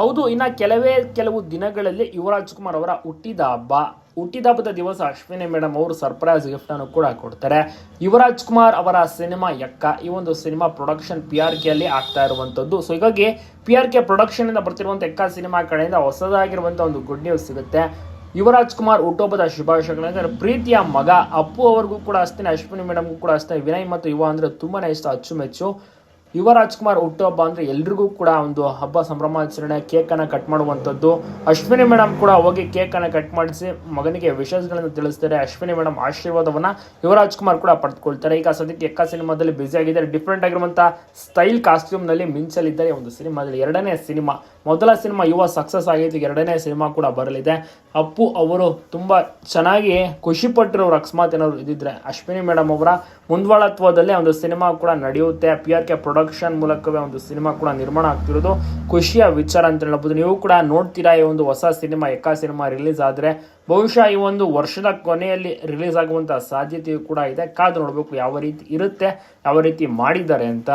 ಹೌದು, ಇನ್ನು ಕೆಲವೇ, ಕೆಲವು ದಿನಗಳಲ್ಲಿ ಯುವರಾಜ್ ಕುಮಾರ್ ಅವರ ಹುಟ್ಟಿದ ಹಬ್ಬ ಹುಟ್ಟಿದ ಹಬ್ಬದ ದಿವಸ ಅಶ್ವಿನಿ ಮೇಡಮ್ ಅವರು ಸರ್ಪ್ರೈಸ್ ಗಿಫ್ಟ್ ಅನ್ನು ಕೂಡ ಕೊಡ್ತಾರೆ. ಯುವರಾಜ್ ಕುಮಾರ್ ಅವರ ಸಿನಿಮಾ ಯಕ್ಕ, ಈ ಒಂದು cinema production P R K ಅಲ್ಲಿ ಆಗ್ತಾ ಇರುವಂತದ್ದು. ಸೊ ಹೀಗಾಗಿ ಪಿ ಆರ್ ಕೆ ಪ್ರೊಡಕ್ಷನ್ ಇಂದ ಬರ್ತಿರುವಂತ ಎಕ್ಕ ಸಿನಿಮಾ ಕಡೆಯಿಂದ ಹೊಸದಾಗಿರುವಂಥ ಒಂದು ಗುಡ್ ನ್ಯೂಸ್ ಸಿಗುತ್ತೆ. ಯುವರಾಜ್ ಕುಮಾರ್ ಹುಟ್ಟುಹಬ್ಬದ ಶುಭಾಶಯಗಳು ಪ್ರೀತಿಯ ಮಗ, ಅಪ್ಪು ಅವ್ರಿಗೂ ಕೂಡ ಅಷ್ಟೇ ಅಶ್ವಿನಿ ಮೇಡಮ್ಗೂ ಕೂಡ ಅಷ್ಟೇ ವಿನಯ್ ಮತ್ತು ಯುವ ಅಂದ್ರೆ ತುಂಬಾ ಇಷ್ಟ, ಅಚ್ಚುಮೆಚ್ಚು. ಯುವ ರಾಜ್ಕುಮಾರ್ ಹುಟ್ಟುಹಬ್ಬ ಅಂದರೆ ಎಲ್ರಿಗೂ ಕೂಡ ಒಂದು ಹಬ್ಬ ಸಂಭ್ರಮಾಚರಣೆ, ಕೇಕನ್ನು ಕಟ್ ಮಾಡುವಂಥದ್ದು. ಅಶ್ವಿನಿ ಮೇಡಮ್ ಕೂಡ ಹೋಗಿ ಕೇಕನ್ನು ಕಟ್ ಮಾಡಿಸಿ ಮಗನಿಗೆ ವಿಶೇಷಗಳನ್ನು ತಿಳಿಸ್ತಾರೆ. ಅಶ್ವಿನಿ ಮೇಡಮ್ ಆಶೀರ್ವಾದವನ್ನು ಯುವರಾಜ್ ಕುಮಾರ್ ಕೂಡ ಪಡೆದುಕೊಳ್ತಾರೆ. ಈಗ ಸದ್ಯಕ್ಕೆ ಎಕ್ಕ ಸಿನಿಮಾದಲ್ಲಿ ಬ್ಯುಸಿ ಆಗಿದ್ದಾರೆ. ಡಿಫ್ರೆಂಟ್ ಆಗಿರುವಂಥ ಸ್ಟೈಲ್ ಕಾಸ್ಟ್ಯೂಮ್ನಲ್ಲಿ ಮಿಂಚಲಿದ್ದಾರೆ. ಒಂದು ಸಿನಿಮಾದಲ್ಲಿ ಎರಡನೇ ಸಿನಿಮಾ ಮೊದಲ ಸಿನಿಮಾ ಯುವ ಸಕ್ಸಸ್ ಆಗಿತ್ತು ಎರಡನೇ ಸಿನಿಮಾ ಕೂಡ ಬರಲಿದೆ. ಅಪ್ಪು ಅವರು ತುಂಬ ಚೆನ್ನಾಗಿ ಖುಷಿ ಪಟ್ಟಿರೋರು ಅಕಸ್ಮಾತ್ ಏನಾದ್ರು ಇದ್ದಿದ್ರೆ ಅಶ್ವಿನಿ ಮೇಡಮ್ ಅವರ ಮುಂದ್ವಾಳತ್ವದಲ್ಲಿ ಒಂದು ಸಿನಿಮಾ ಕೂಡ ನಡೆಯುತ್ತೆ. ಪಿ ಆರ್ ಕೆ ಪ್ರೊಡಕ್ಷನ್ ಮೂಲಕವೇ ಒಂದು ಸಿನಿಮಾ ಕೂಡ ನಿರ್ಮಾಣ ಆಗ್ತಿರೋದು. ಖುಷಿಯ ವಿಚಾರ ಅಂತ ಹೇಳ್ಬೋದು. ನೀವು ಕೂಡ ನೋಡ್ತೀರಾ ಈ ಒಂದು ಹೊಸ ಸಿನಿಮಾ ಎಕ್ಕ ಸಿನಿಮಾ ರಿಲೀಸ್ ಆದರೆ? ಬಹುಶಃ ಈ ಒಂದು ವರ್ಷದ ಕೊನೆಯಲ್ಲಿ ರಿಲೀಸ್ ಆಗುವಂಥ ಸಾಧ್ಯತೆಯು ಕೂಡ ಇದೆ. ಕಾದು ನೋಡಬೇಕು ಯಾವ ರೀತಿ ಇರುತ್ತೆ, ಯಾವ ರೀತಿ ಮಾಡಿದ್ದಾರೆ ಅಂತ.